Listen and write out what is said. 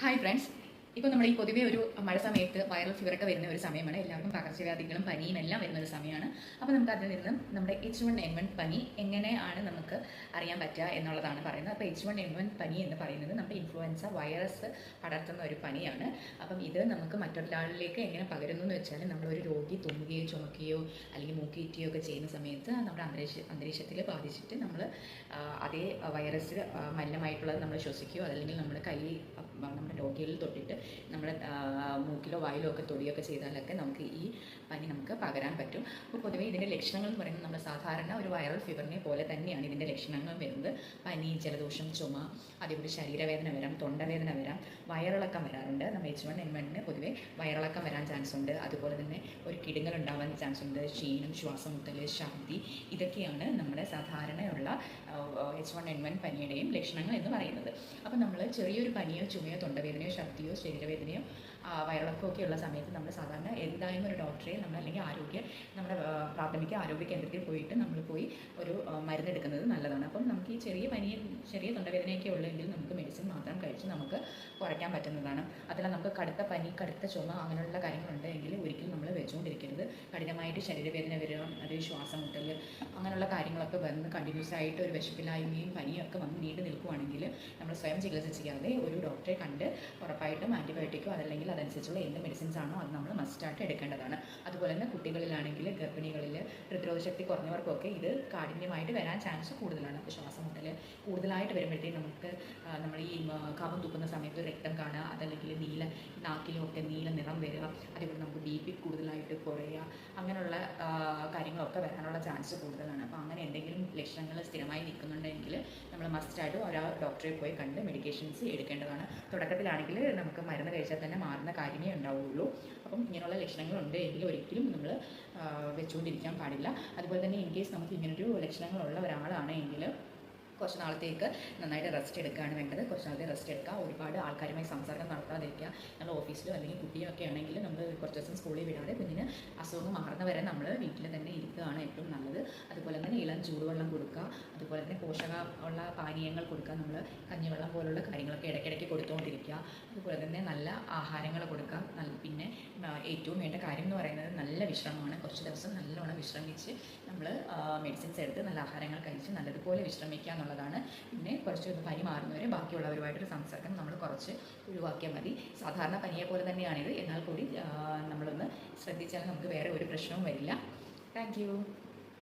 Hi friends, ഇപ്പോൾ നമ്മൾ ഈ പൊതുവേ ഒരു മഴ സമയത്ത് വൈറൽ ഫീവറൊക്കെ വരുന്ന ഒരു സമയമാണ്. എല്ലാവർക്കും പകർച്ചവ്യാധികളും പനിയും എല്ലാം വരുന്ന ഒരു സമയമാണ്. അപ്പോൾ നമുക്ക് അതിൽ നിന്നും നമ്മുടെ എച്ച് വൺ എൻ വൺ പനി എങ്ങനെയാണ് നമുക്ക് അറിയാൻ പറ്റുക എന്നുള്ളതാണ് പറയുന്നത്. അപ്പോൾ എച്ച് വൺ എൻ വൺ പനി എന്ന് പറയുന്നത് നമ്മുടെ ഇൻഫ്ലുവൻസ വൈറസ് പടർത്തുന്ന ഒരു പനിയാണ്. അപ്പം ഇത് നമുക്ക് മറ്റൊരാളിലേക്ക് എങ്ങനെ പകരുന്നു എന്ന് വെച്ചാൽ നമ്മളൊരു രോഗി തുമ്മുകയോ ചുമക്കുകയോ അല്ലെങ്കിൽ മൂക്കിയിറ്റുകയോ ഒക്കെ ചെയ്യുന്ന സമയത്ത് നമ്മുടെ അന്തരീക്ഷ അന്തരീക്ഷത്തിൽ ബാധിച്ചിട്ട് നമ്മൾ അതേ വൈറസ് മലിനമായിട്ടുള്ളത് നമ്മൾ ശ്വസിക്കുകയോ അതല്ലെങ്കിൽ നമ്മുടെ കൈ നമ്മുടെ രോഗികളിൽ തൊട്ടിട്ട് നമ്മുടെ മൂക്കിലോ വായിലോ ഒക്കെ തൊടിയൊക്കെ ചെയ്താലൊക്കെ നമുക്ക് ഈ പനി നമുക്ക് പകരാൻ പറ്റും. അപ്പോൾ പൊതുവേ ഇതിന്റെ ലക്ഷണങ്ങൾ എന്ന് പറയുന്നത് നമ്മൾ സാധാരണ ഒരു വൈറൽ ഫീവറിനെ പോലെ തന്നെയാണ് ഇതിന്റെ ലക്ഷണങ്ങൾ വരുന്നത്. പനി ജലദോഷം ചുമ അതേപോലെ ശരീരവേദന വരാം തൊണ്ടവേദന വരാം വയറിളക്കം വരാറുണ്ട്. നമ്മൾ എച്ച് വൺ എൻ വണ്ണിന് പൊതുവേ വയറിളക്കം വരാൻ ചാൻസ് ഉണ്ട്. അതുപോലെ തന്നെ ഒരു കിടുങ്ങൽ ഉണ്ടാവാൻ ചാൻസ് ഉണ്ട്. ക്ഷീണം ശ്വാസം മുട്ടൽ ഛർദി ഇതൊക്കെയാണ് നമ്മുടെ സാധാരണയുള്ള എച്ച് വൺ എൻ വൺ പനിയുടെയും ലക്ഷണങ്ങൾ എന്ന് പറയുന്നത്. അപ്പോൾ നമ്മൾ ചെറിയൊരു പനിയോ ചുമയോ തൊണ്ടവേദനയോ ഛർദിയോ ശരീരവേദനയോ ആ, വയറിളക്കമോ ഒക്കെ ഉള്ള സമയത്ത് നമ്മൾ സാധാരണ എന്തായാലും ഒരു ഡോക്ടറെ നമ്മൾ അല്ലെങ്കിൽ ആരോഗ്യ നമ്മുടെ പ്രാഥമിക ആരോഗ്യ കേന്ദ്രത്തിൽ പോയിട്ട് നമ്മൾ പോയി ഒരു മരുന്നെടുക്കുന്നത് നല്ലതാണ്. അപ്പം നമുക്ക് ഈ ചെറിയ പനിയും ചെറിയ തൊണ്ടവേദനയൊക്കെ ഉള്ളെങ്കിൽ നമുക്ക് മെഡിസിൻ മാത്രം കഴിച്ച് നമുക്ക് കുറയ്ക്കാൻ പറ്റുന്നതാണ്. അതിൽ നമുക്ക് കടുത്ത പനി കടുത്ത ചുമ അങ്ങനെയുള്ള കാര്യങ്ങളുണ്ടെങ്കിൽ ഒരിക്കലും നമ്മൾ വെച്ചുകൊണ്ടിരിക്കരുത് കഠിനമായിട്ട് ശരീരവേദന വരിക അത് ശ്വാസം മുട്ടൽ അങ്ങനെയുള്ള കാര്യങ്ങളൊക്കെ വന്ന് കണ്ടിന്യൂസ് ആയിട്ട് ഒരു വിശപ്പില്ലായ്മയും പനിയൊക്കെ വന്ന് നീണ്ടു നിൽക്കുവാണെങ്കിൽ നമ്മൾ സ്വയം ചികിത്സ ചെയ്യാതെ ഒരു ഡോക്ടറെ കണ്ട് ഉറപ്പായിട്ടും ആന്റിബയോട്ടിക്കോ അതല്ലെങ്കിൽ അതനുസരിച്ചുള്ള എന്ത് മെഡിസിൻസ് ആണോ അത് നമ്മൾ മസ്റ്റായിട്ട് എടുക്കേണ്ടതാണ്. അതുപോലെ തന്നെ കുട്ടികളിലാണെങ്കിൽ ഗർഭിണികളിൽ പ്രതിരോധ ശക്തി കുറഞ്ഞവർക്കൊക്കെ ഇത് കാഠിന്യമായിട്ട് വരാൻ ചാൻസ് കൂടുതലാണ്. അപ്പോൾ ശ്വാസം മുട്ടൽ കൂടുതലായിട്ട് വരുമ്പോഴത്തേക്കും നമുക്ക് നമ്മൾ ഈ കഫം തുപ്പുന്ന സമയത്ത് രക്തം കാണുക അതല്ലെങ്കിൽ നീല നാക്കിലും ഒക്കെ നീല നിറം വരിക അതേപോലെ നമുക്ക് ബി പി കൂടുതലായിട്ട് കുറയുക അങ്ങനെയുള്ള കാര്യങ്ങളൊക്കെ വരാനുള്ള ചാൻസ് കൂടുതലാണ്. അപ്പോൾ അങ്ങനെ എന്തെങ്കിലും ലക്ഷണങ്ങൾ സ്ഥിരമായി നിൽക്കുന്നുണ്ടെങ്കിൽ നമ്മൾ മസ്റ്റായിട്ട് ഒരാൾ ഡോക്ടറെ പോയി കണ്ട് മെഡിക്കേഷൻസ് എടുക്കേണ്ടതാണ്. തുടക്കത്തിലാണെങ്കിൽ നമുക്ക് മരുന്ന് കഴിച്ചാൽ തന്നെ മാറുന്ന കാര്യമേ ഉണ്ടാവുകയുള്ളൂ അപ്പം ഇങ്ങനെയുള്ള ലക്ഷണങ്ങളുണ്ട് എങ്കിൽ ഒരിക്കലും നമ്മൾ വെച്ചുകൊണ്ടിരിക്കാൻ പാടില്ല. അതുപോലെ തന്നെ ഇൻ കേസ് നമുക്ക് ഇങ്ങനൊരു ലക്ഷണങ്ങളുള്ള ഒരാളാണ് എങ്കിൽ കുറച്ച് നാളത്തേക്ക് നന്നായിട്ട് റെസ്റ്റ് എടുക്കുകയാണ് വേണ്ടത്. കുറച്ച് നാളത്തെ റെസ്റ്റ് എടുക്കുക ഒരുപാട് ആൾക്കാരുമായി സംസാരം നടത്താതിരിക്കുക. നമ്മൾ ഓഫീസിലോ അല്ലെങ്കിൽ കുട്ടിയൊക്കെ ആണെങ്കിൽ നമ്മൾ കുറച്ച് ദിവസം സ്കൂളിൽ വിടാതെ കുഞ്ഞിന് അസുഖം മാറുന്നവരെ നമ്മൾ വീട്ടിൽ തന്നെ ഇരിക്കുകയാണ് ഏറ്റവും നല്ലത്. അതുപോലെ തന്നെ ഇളം ചൂടുവെള്ളം കൊടുക്കുക. അതുപോലെ തന്നെ പോഷക ഉള്ള പാനീയങ്ങൾ കൊടുക്കുക. നമ്മൾ കഞ്ഞിവെള്ളം പോലുള്ള കാര്യങ്ങളൊക്കെ ഇടയ്ക്കിടയ്ക്ക് കൊടുത്തുകൊണ്ടിരിക്കുക. അതുപോലെ തന്നെ നല്ല ആഹാരങ്ങൾ കൊടുക്കുക. നല്ല പിന്നെ ഏറ്റവും വേണ്ട കാര്യം എന്ന് പറയുന്നത് നല്ല വിശ്രമമാണ്. കുറച്ച് ദിവസം നല്ലോണം വിശ്രമിച്ച് നമ്മൾ മെഡിസിൻസ് എടുത്ത് നല്ല ആഹാരങ്ങൾ കഴിച്ച് നല്ലതുപോലെ വിശ്രമിക്കുക എന്നുള്ളതാണ്. പിന്നെ കുറച്ച് പനി മാറുന്നവരെ ബാക്കിയുള്ളവരുമായിട്ടൊരു സംസർഗം നമ്മൾ കുറച്ച് ഒഴിവാക്കിയാൽ മതി. സാധാരണ പനിയെ പോലെ തന്നെയാണിത് എന്നാൽ കൂടി നമ്മളൊന്ന് ശ്രദ്ധിച്ചാൽ നമുക്ക് വേറെ ഒരു പ്രശ്നവും വരില്ല. താങ്ക്